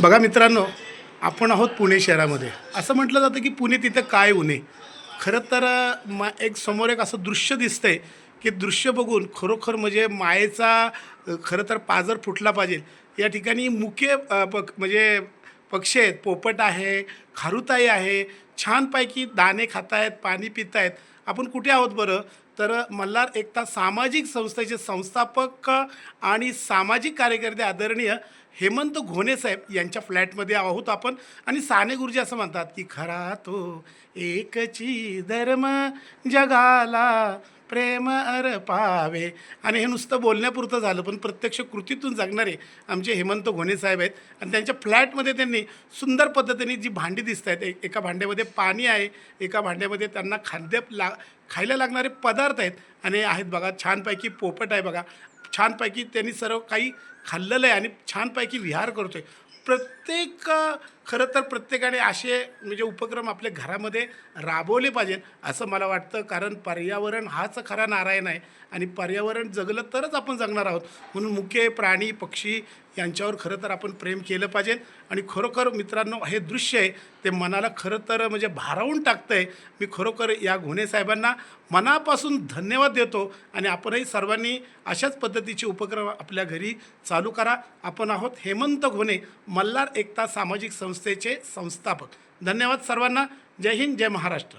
बघा मित्रांनो आपण आहोत पुणे शहरामध्ये. असं म्हटलं जातं की पुणे तिथं काय उणे खरं तर म मा एक समोर एक असं दृश्य दिसतंय की दृश्य बघून खरोखर म्हणजे मायेचा खरं तर पाजर फुटला पाहिजे. या ठिकाणी मुके पक म्हणजे पक्षी आहेत पोपट आहे खारुताई आहे छानपैकी दाणे खातायत पाणी पितायत. आपण कुठे आहोत बरं? तर मल्हार एकता सामाजिक संस्थेचे संस्थापक आणि सामाजिक कार्यकर्ते आदरणीय हेमंत घोणे साहेब यांच्या फ्लॅटमध्ये आहोत आपण. आणि साने गुरुजी असं म्हणतात की खरा तो एकची धर्म जगाला प्रेम अर पावे. आणि हे नुसतं बोलण्यापुरतं झालं पण प्रत्यक्ष कृतीतून जगणारे आमचे हेमंत घोणे साहेब आहेत. आणि त्यांच्या फ्लॅटमध्ये त्यांनी सुंदर पद्धतीने जी भांडी दिसत आहेत एक एका भांड्यामध्ये पाणी आहे एका भांड्यामध्ये त्यांना खाद्य ला खायला लागणारे पदार्थ आहेत. आणि आहेत बघा छानपैकी पोपट आहे बघा. छानपैकी त्यांनी सर्व काही खाल्लेलं आहे आणि छानपैकी विहार करतो आहे प्रत्येक खरं तर प्रत्येकाने असे म्हणजे उपक्रम आपल्या घरामध्ये राबवले पाहिजेत असं मला वाटतं. कारण पर्यावरण हाच खरा नारायण आहे आणि पर्यावरण जगलं तरच आपण जगणार आहोत. म्हणून मुख्य प्राणी पक्षी यांच्यावर खरं तर आपण प्रेम केलं पाहिजे आणि खरोखर मित्रांनो हे दृश्य आहे ते मनाला खरं तर म्हणजे भारावून टाकतं आहे मी खरोखर या घोणे साहेबांना मनापासून धन्यवाद देतो. आणि आपणही सर्वांनी अशाच पद्धतीचे उपक्रम आपल्या घरी चालू करा. आपण आहोत हेमंत घोणे मल्हार एकता सामाजिक संस्थेचे संस्थापक. धन्यवाद सर्वांना. जय हिंद जय महाराष्ट्र.